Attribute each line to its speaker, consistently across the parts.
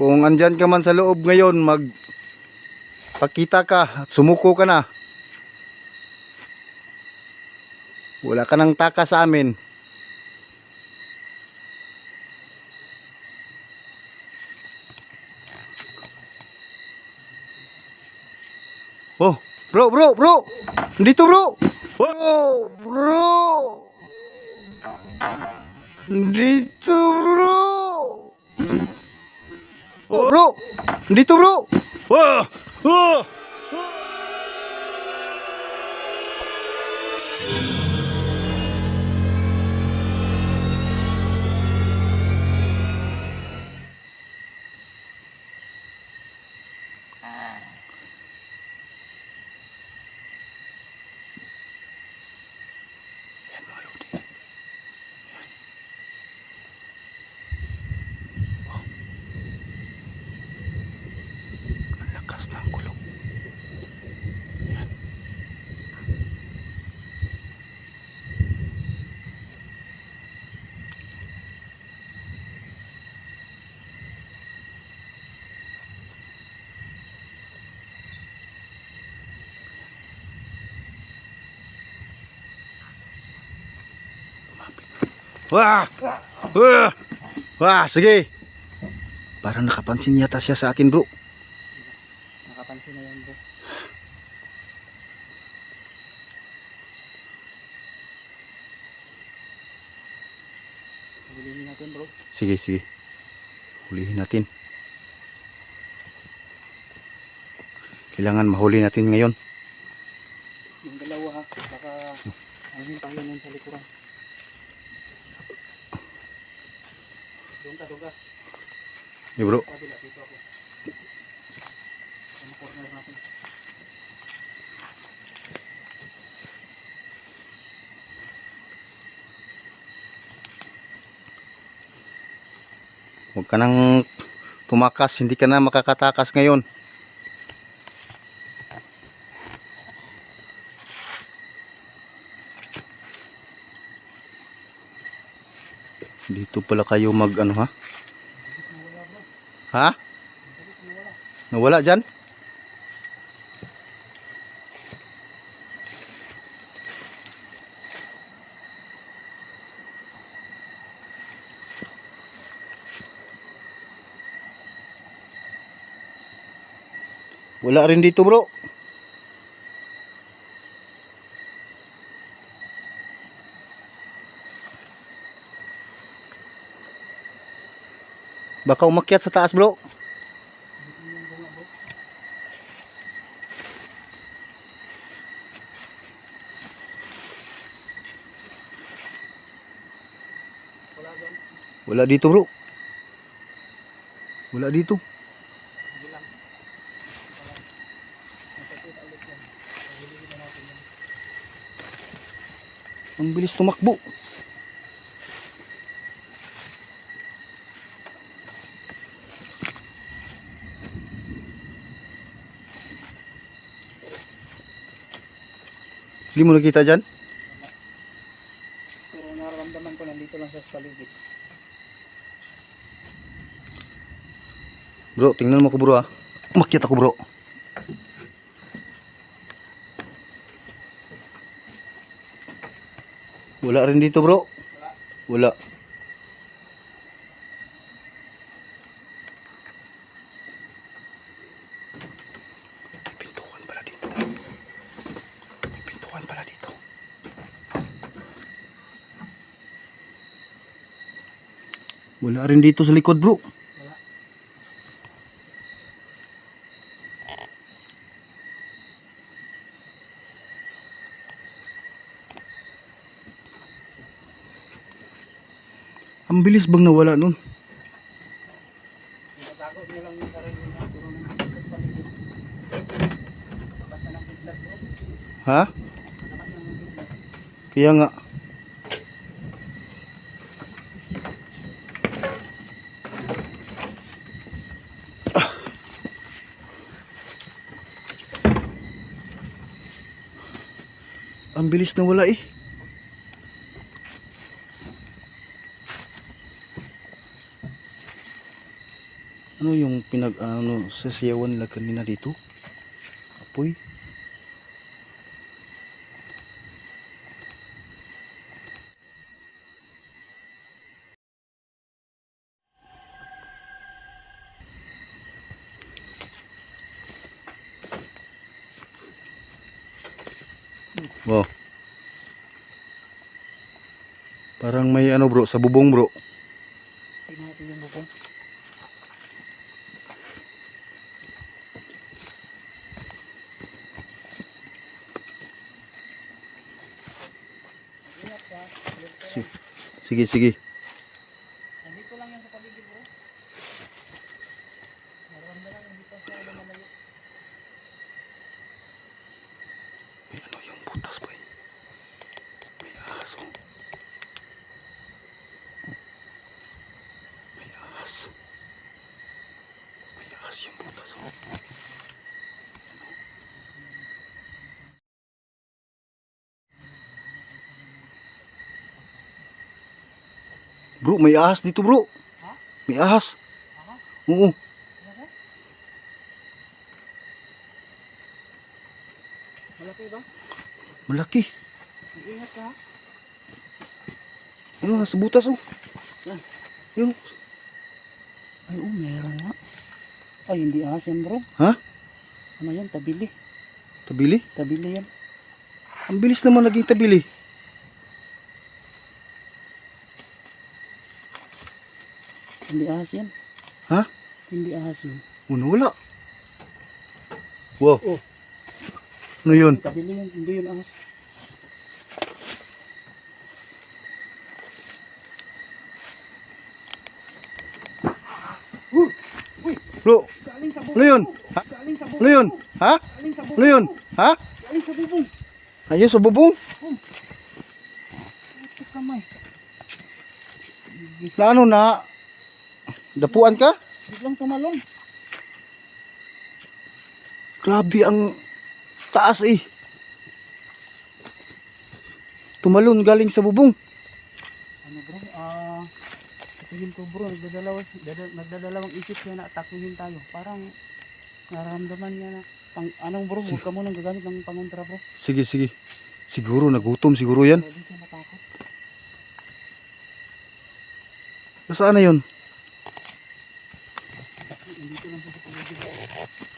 Speaker 1: Kung andyan ka man sa loob ngayon, mag pakita ka, at sumuko ka na. Wala ka nang taka sa amin. Oh, bro, bro, bro. Dito, bro. Oh, bro. Dito, bro. Oh, bro. Dito, bro. Oh, oh. Wah! Wah! Wah, sige. Parang nakapansin yata siya sa akin, bro.
Speaker 2: Nakapansin na yan bro. Hulihin natin bro.
Speaker 1: Sige, sige. Hulihin natin. Kailangan mahuli natin ngayon.
Speaker 2: Yung dalawa ha. Baka ano tayo nun sa likuran. Doon ka, doon ka.
Speaker 1: Eh, bro. Huwag ka nang tumakas. Hindi ka na makakatakas ngayon. Dito pala kayo mag ano ha? Ha? Nawala dyan? Wala rin dito bro. Baka umakyat sa taas bro.
Speaker 2: Wala
Speaker 1: dito bro. Wala dito. Ang bilis tumakbo. Hindi mo nakita dyan?
Speaker 2: Pero nararamdaman ko nandito lang sa paligid.
Speaker 1: Bro, tingnan mo ko bro ah. Umakyat ako bro. Wala rin dito bro. Wala. May pintuan pala dito. May pintuan pala dito. Wala rin dito sa likod bro. Ang bilis bang nawala nun?
Speaker 2: Tinatago niya lang yung sarili niya. Puro nandito sa paligid. Basta ng piglat bro.
Speaker 1: Ha?
Speaker 2: Malakas ng piglat.
Speaker 1: Kaya nga. Ang bilis na wala eh. Ano yung pinag ano sasayawan nila kanina dito? Apoy. Wow. Parang may ano bro, sa bubong bro.
Speaker 2: Tingnan natin yung bubong.
Speaker 1: Sige, sige.
Speaker 2: Nandito lang yan sa paligid bro. Naramdaman hindi pa siya lumalayo.
Speaker 1: May ano yung butas boy. May aso. May ahas. May ahas yung butas. Oh. Bro, may ahas dito bro.
Speaker 2: Ha?
Speaker 1: May ahas.
Speaker 2: Aha.
Speaker 1: Oo.
Speaker 2: Malaki ba?
Speaker 1: Malaki.
Speaker 2: Ingat ka.
Speaker 1: Ayun, nasa butas oh.
Speaker 2: Saan?
Speaker 1: Ayun.
Speaker 2: Ay, oh, meron nga. Ay, hindi ahas yan bro.
Speaker 1: Ha?
Speaker 2: Ano yan? Tabili.
Speaker 1: Tabili.
Speaker 2: Tabili yan.
Speaker 1: Ang bilis naman naging tabili.
Speaker 2: Hindi ahas yan.
Speaker 1: Ha?
Speaker 2: Hindi ahas yun.
Speaker 1: Ano wala? Wow.
Speaker 2: Oh.
Speaker 1: Ano yun?
Speaker 2: Tabili yan. Hindi yun ahas.
Speaker 1: Bro, ano yun? Ha? Ano yun? Ha? Ano yun? Ha?
Speaker 2: Galing sa bubong.
Speaker 1: Ayun sa bubong?
Speaker 2: Ito kamay.
Speaker 1: Na ano na? Dapuan ka?
Speaker 2: Biglang tumalon.
Speaker 1: Grabe ang taas eh. Tumalon galing sa bubong.
Speaker 2: Ano bro? Ah... tingin ko bro, nagdadalaw, dada- nagdadalawang isip siya na atakuhin tayo. Parang nararamdaman niya na pang, anong bro, huwag ka munang gagamit ng pangontra bro.
Speaker 1: Sige, sige. Siguro nagutom siguro yan. Saan na yun?
Speaker 2: Nandito lang siya sa paligid.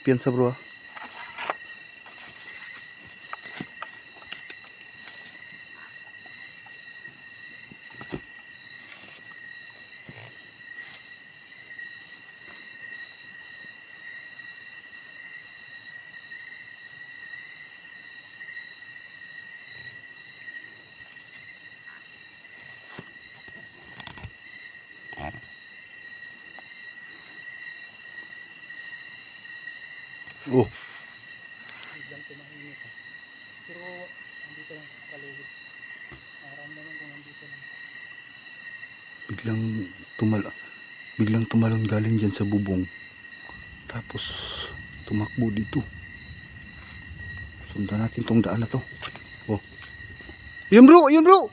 Speaker 1: Huwag kang magpiyansa bro Oh,
Speaker 2: Biglang tumahimik. ah. Pero nandito lang sa paligid. Nararamdaman ko nandito lang.
Speaker 1: biglang tumal biglang tumalon galing diyan sa bubong. Tapos tumakbo dito. Sundan natin tong daan na to. Oh. Ayun bro, ayun bro.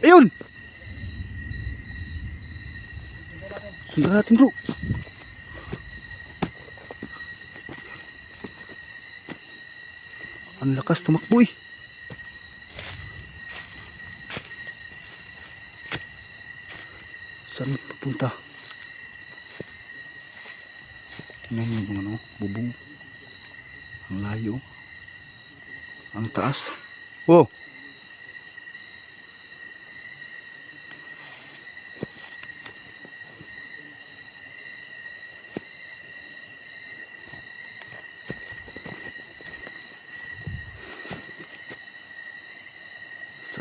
Speaker 1: Ayun. Sundan natin bro. Ang lakas tumakbo eh. Saan papunta? Tingnan mo yung ano, bubong. Ang layo. Ang taas. Wow!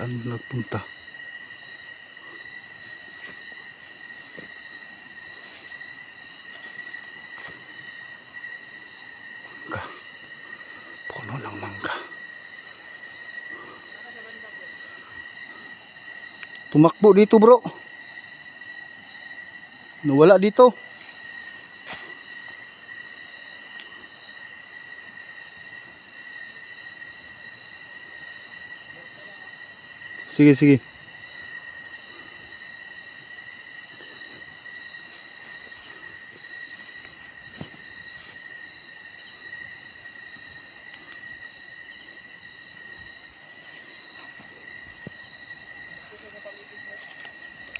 Speaker 1: Saan nagpunta? Mangga. Puno ng mangga. Tumakbo dito bro. Nawala dito. Sige, sige.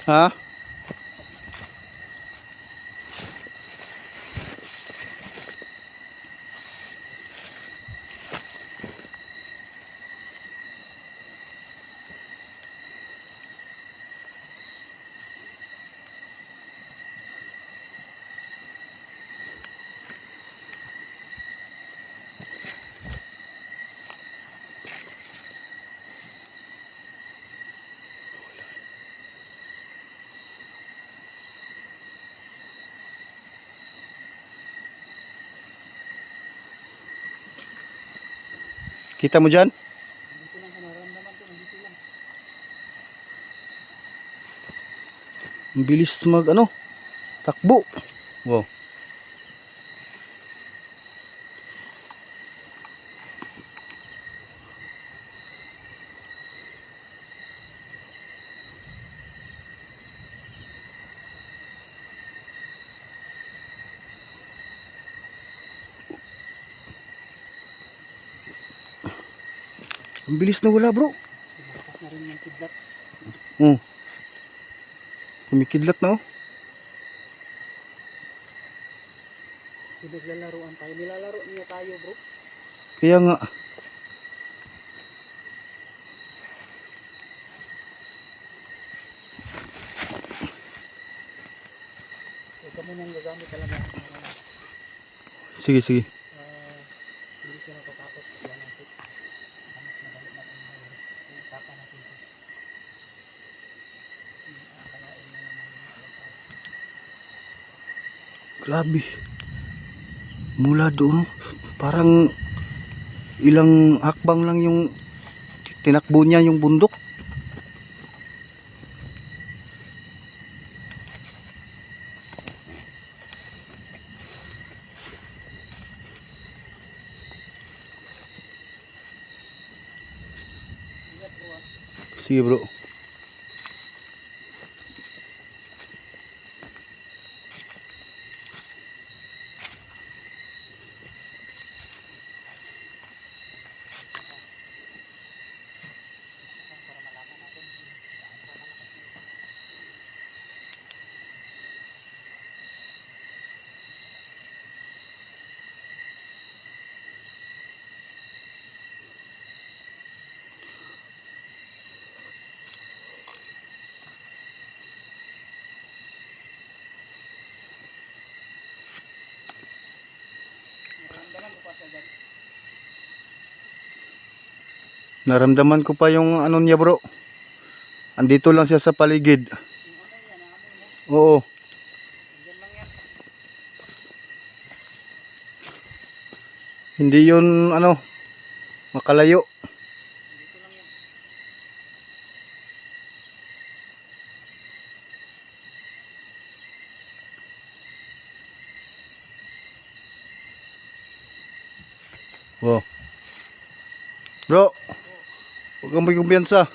Speaker 1: Ha? Kita mo dyan? Ang bilis mag ano? Takbo. Wow. Ang bilis na wala bro.
Speaker 2: Lakas na rin yung kidlat.
Speaker 1: Oh. Kumikidlat na oh.
Speaker 2: Pinaglalaroan tayo. Nilalaro niya tayo bro.
Speaker 1: Kaya nga.
Speaker 2: Gagamit talaga.
Speaker 1: Sige, sige.
Speaker 2: Ah, hindi siya natatakot. Wala natin. Gamit na gamit natin. Yung tapa natin. ito. Yung akalain na naman. yung alam tayo.
Speaker 1: Grabe. Mula doon, parang ilang hakbang lang yung tinakbo niya yung bundok. Sige bro.
Speaker 2: Naramdaman ko pa
Speaker 1: yung ano niya bro. Andito lang siya sa paligid. Oo. Hindi yun ano makalayo. Wow. Bro. Huwag kang may.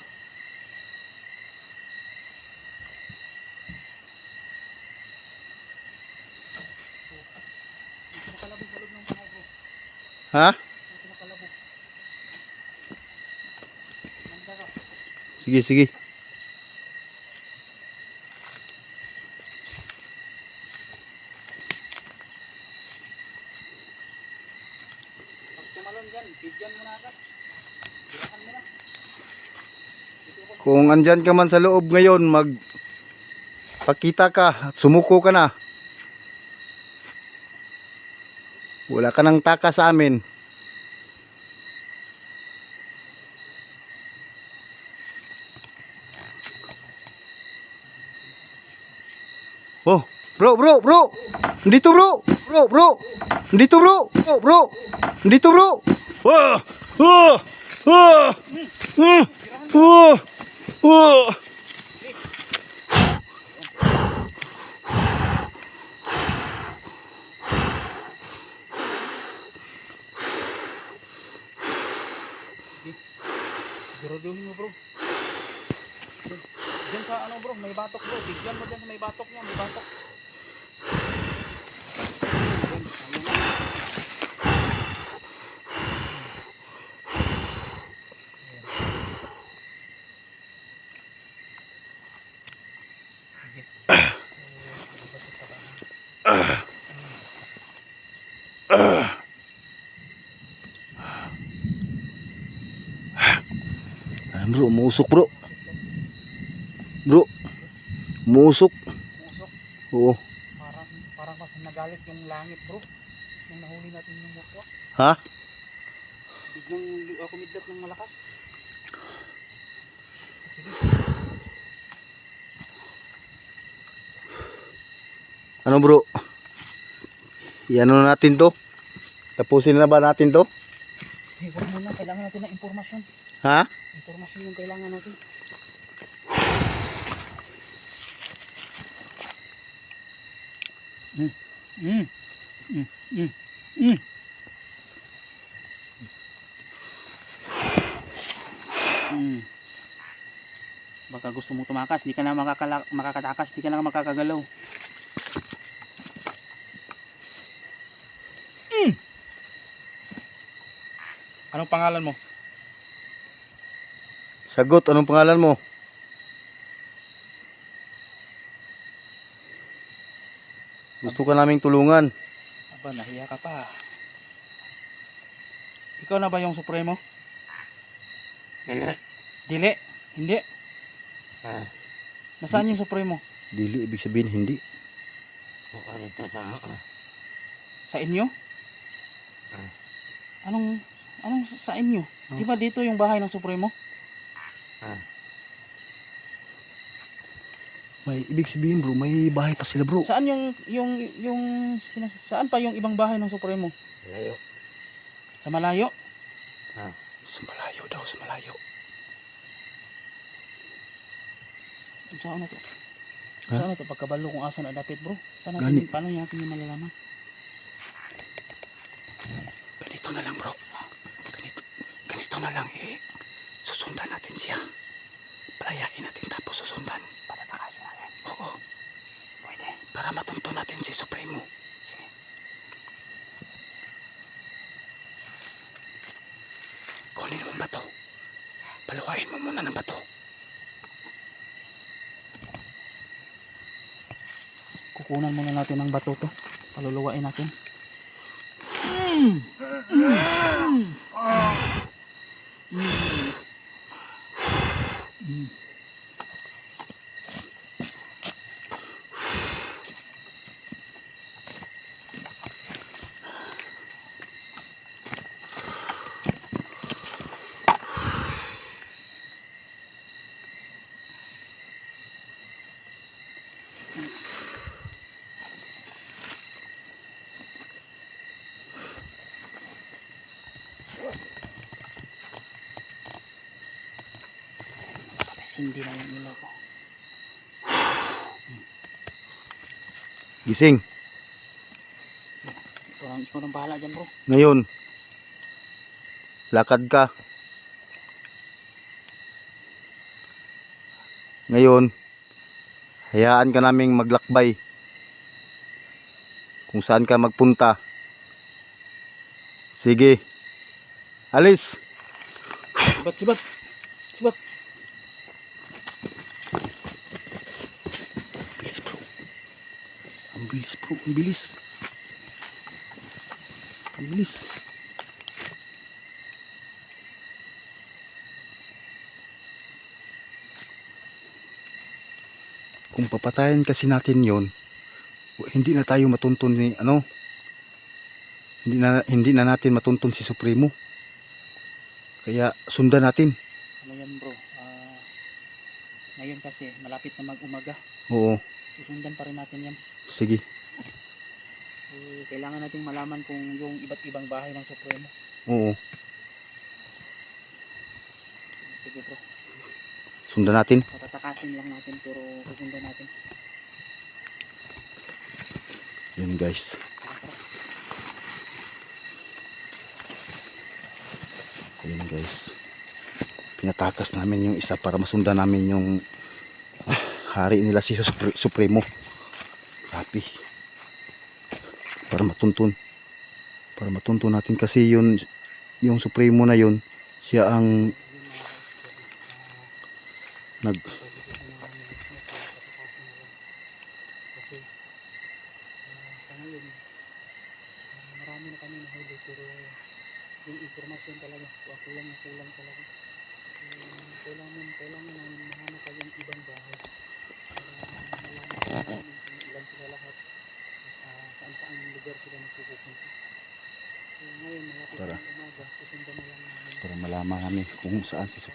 Speaker 1: Ha? Sige, sige.
Speaker 2: Pag tumalon dyan, bigyan mo na agad. Birakan mo na. Dito ako.
Speaker 1: Kung andyan ka man sa loob ngayon, mag pakita ka at sumuko ka na. Wala ka nang taka sa amin. Oh, bro, bro, bro. Dito, bro. Bro, bro. Dito, bro. Bro, bro. Dito, bro. Wah! Wah! Wah! Hmm. Wah! Wah!
Speaker 2: Siguraduhin mo bro. Diyan sa ano bro, may batok bro. Bigyan mo dyan sa may batok niya, may batok.
Speaker 1: Ah, bro, umusok bro. Bro, umusok.
Speaker 2: Pusok.
Speaker 1: Oo.
Speaker 2: Parang, parang mas nagalit yung langit bro. Nung nahuli natin yung mukwa.
Speaker 1: Ha?
Speaker 2: Biglang uh, kumidlat ng malakas.
Speaker 1: Ano bro? Yan na natin to. Tapusin na ba natin to?
Speaker 2: Hey, huwag muna, kailangan natin ng impormasyon.
Speaker 1: Ha?
Speaker 2: Impormasyon yung kailangan natin. Mm. Mm. Mm. Mm. Mm. Mm. Baka gusto mo tumakas, di ka na makakala makakatakas, di ka na makakagalaw. Mm. Anong pangalan mo?
Speaker 1: Sagot, anong pangalan mo? Gusto ka naming tulungan.
Speaker 2: Aba, nahiya ka pa. Ikaw na ba yung supremo?
Speaker 3: Hindi.
Speaker 2: Dili? Hindi?
Speaker 3: Ah,
Speaker 2: Nasaan yung supremo?
Speaker 1: Dili, ibig sabihin hindi.
Speaker 3: dito sa mga.
Speaker 2: Sa inyo?
Speaker 3: Ah.
Speaker 2: Anong, anong sa- inyo?
Speaker 1: Ah.
Speaker 2: Di ba dito yung bahay ng supremo?
Speaker 1: May ibig sabihin bro, may bahay pa sila bro.
Speaker 2: Saan yung, yung, yung, saan pa yung ibang bahay ng supremo?
Speaker 3: Layo.
Speaker 2: Sa malayo?
Speaker 1: Sa malayo daw, sa malayo.
Speaker 2: Saan na to?
Speaker 1: Ha?
Speaker 2: Saan na to? Pagkabalo kung asan na dapit bro? Saan natin, paano natin yung malalaman?
Speaker 1: Ganito na lang bro. Lang eh. Susundan natin siya. Palayain natin tapos susundan. Patatakasin natin. Oo. Pwede. Para matunto natin si Supremo. Sige. Kunin mo ang bato. Paluhain mo muna ng bato.
Speaker 2: Kukunan muna natin ng bato to. Paluluwain natin. Hindi na yung ilaw ko.
Speaker 1: Gising.
Speaker 2: Ito ang ikaw nang bahala dyan bro.
Speaker 1: Ngayon. Lakad ka. Ngayon. Hayaan ka naming maglakbay. Kung saan ka magpunta. Sige. Alis.
Speaker 2: Sibat, sibat. Sibat.
Speaker 1: Bilis bro. Ang bilis bro. Ang bilis. Ang bilis. Kung papatayin kasi natin yon hindi na tayo matuntun ni ano hindi na hindi na natin matuntun si Supremo kaya sundan natin
Speaker 2: Ano yan bro? Ah, ngayon kasi malapit na mag-umaga.
Speaker 1: oo
Speaker 2: Susundan pa rin natin yan.
Speaker 1: sige
Speaker 2: Eh, kailangan nating malaman kung yung iba't ibang bahay ng Supremo.
Speaker 1: oo
Speaker 2: Sige bro.
Speaker 1: sundan natin
Speaker 2: Patatakasin lang natin pero susundan natin.
Speaker 1: yun guys. Ayun guys. Pinatakas namin yung isa para masundan namin yung hari nila si Supre- Supremo. Grabe. Para matuntun. Para matuntun natin kasi yun, yung Supremo na yun, siya ang nag
Speaker 2: Kasi ah, sa ngayon, ah, marami na kami nahuli pero yung informasyon talaga, wa- kulang na kulang talaga. Um, kailangan, kailangan namin mahanap pa yung ibang bahay. Para malaman namin kung ilan sila lahat at ah, saan saan lugar sila nagpupunta. So ngayon, malapit
Speaker 1: Tara.
Speaker 2: ng umaga, susundan na lang namin.
Speaker 1: para malaman namin kung saan si Supremo nagpunta.
Speaker 2: Punta na namin yung Supremo.
Speaker 1: Mag-report yun.
Speaker 2: Di namin- Plano kasi namin talaga pag sabay-sabay yung hulihin lang. Yung walang makatakas ba. So sa ngayon, ah, medyo mahirap kung pa, isa-isa lang sila yung um, kakasama.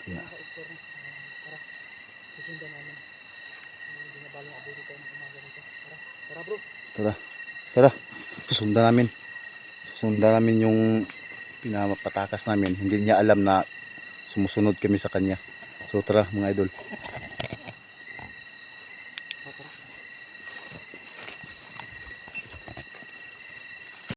Speaker 2: So,
Speaker 1: Yeah.
Speaker 2: mga ka-explore na, ah, tara, susundan namin. Hindi na balang abili tayo ng umaga nito. Tara, tara bro.
Speaker 1: Tara. Tara. Susundan namin. Susundan namin yung pinapatakas namin. Hindi niya alam na sumusunod kami sa kanya. So tara mga idol.